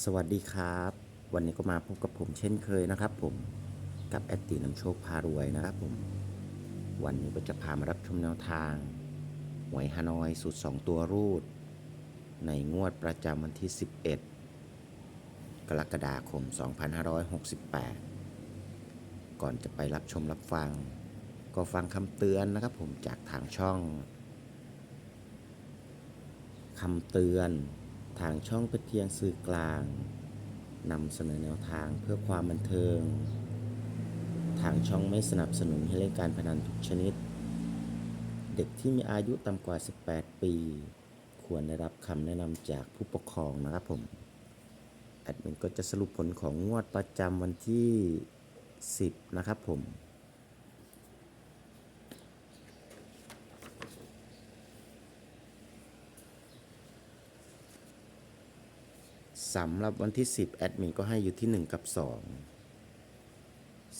สวัสดีครับ วันนี้ก็มาพบกับผมเช่นเคยนะครับผมกับแอดตีน้ำโชคพารวยนะครับผม วันนี้ก็จะพามารับชมแนวทางหวยฮานอยสูตร2ตัวรูด ในงวดประจำวันที่ 11 กรกฎาคม 2568 ก่อนจะไปรับชมรับฟัง ก็ฟังคำเตือนนะครับผมจากทางช่องคำเตือน ทางช่องเป็นเพียงสื่อกลางนำเสนอแนวทางเพื่อความบันเทิง ทางช่องไม่สนับสนุนให้เล่นการพนันทุกชนิด เด็กที่มีอายุต่ำกว่า 18 ปี ควรได้รับคำแนะนำจากผู้ปกครองนะครับผม แอดมินก็จะสรุปผลของงวดประจำวันที่ 10 นะครับผม สำหรับวันที่ 10 แอดมินก็ให้อยู่ที่ 1 กับ 2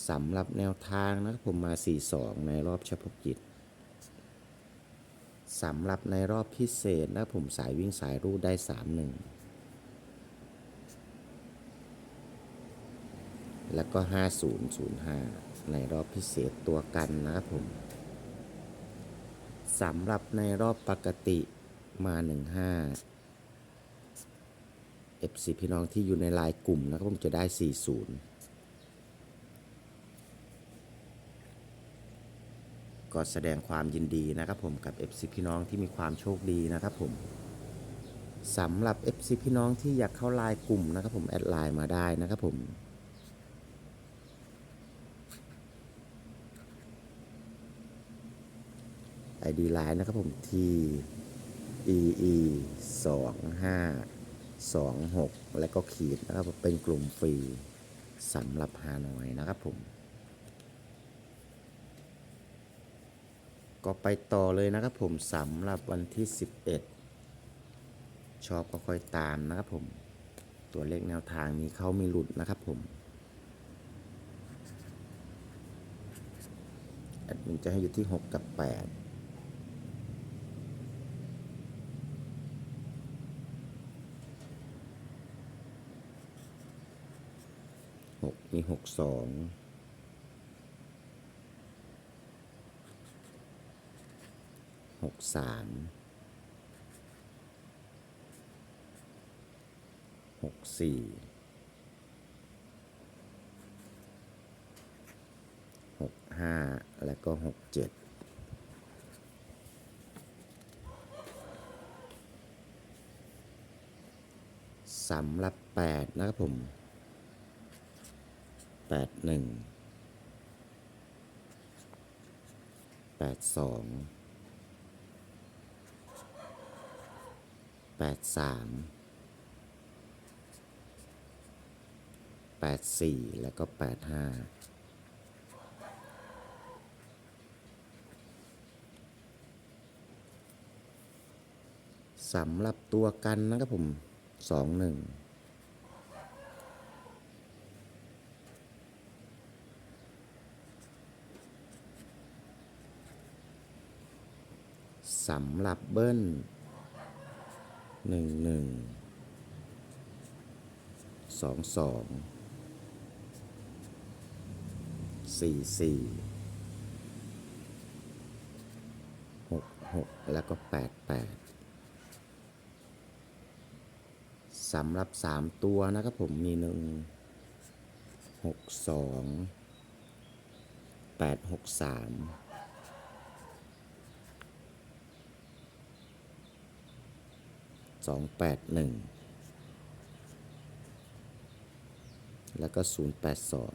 สำหรับแนวทางนะครับผมมา 4-2 ในรอบเฉพาะกิจสำหรับในรอบพิเศษนะครับผมสายวิ่งสายรูดได้ 3-1 แล้วก็ 5005 ในรอบพิเศษตัวกันนะผมสำหรับในรอบปกติมา 15 FC พี่น้องที่อยู่ในไลน์กลุ่มนะครับผมจะได้ 40 ก็แสดงความยินดีนะครับผมกับ FC พี่น้องที่มีความโชคดีนะครับผมสำหรับ FC พี่น้องที่อยากเข้าไลน์กลุ่มนะครับผมแอดไลน์มาได้นะครับผม ID ไลน์นะครับผมที่ EE 2 5 2 6 และก็ขีดนะครับเป็นกลุ่มฟรีสำหรับฮานอยนะครับผม ก็ไปต่อเลยนะครับผมสำหรับวันที่ 11 ชอบก็ค่อยตามนะครับผม ตัวเลขแนวทางมีเข้ามีหลุดนะครับผมแอดมินจะให้อยู่ที่ 6 กับ 8 หกมีหกสองหกสามหกสี่หกห้าแล้วก็หกเจ็ดสำหรับแปดนะครับผม แปดหนึ่งแปดสองแปดสามแปดสี่แล้วก็แปดห้าสำหรับตัวกันนะครับผมสองหนึ่ง สำหรับเบิ้ลหนึ่งหนึ่งสองสองสี่สี่หกหกแล้วก็แปดแปดสำหรับสามตัวนะครับผมมีหนึ่งหกสองแปดหกสาม สองแปดหนึ่งแล้วก็ศูนย์แปดสอง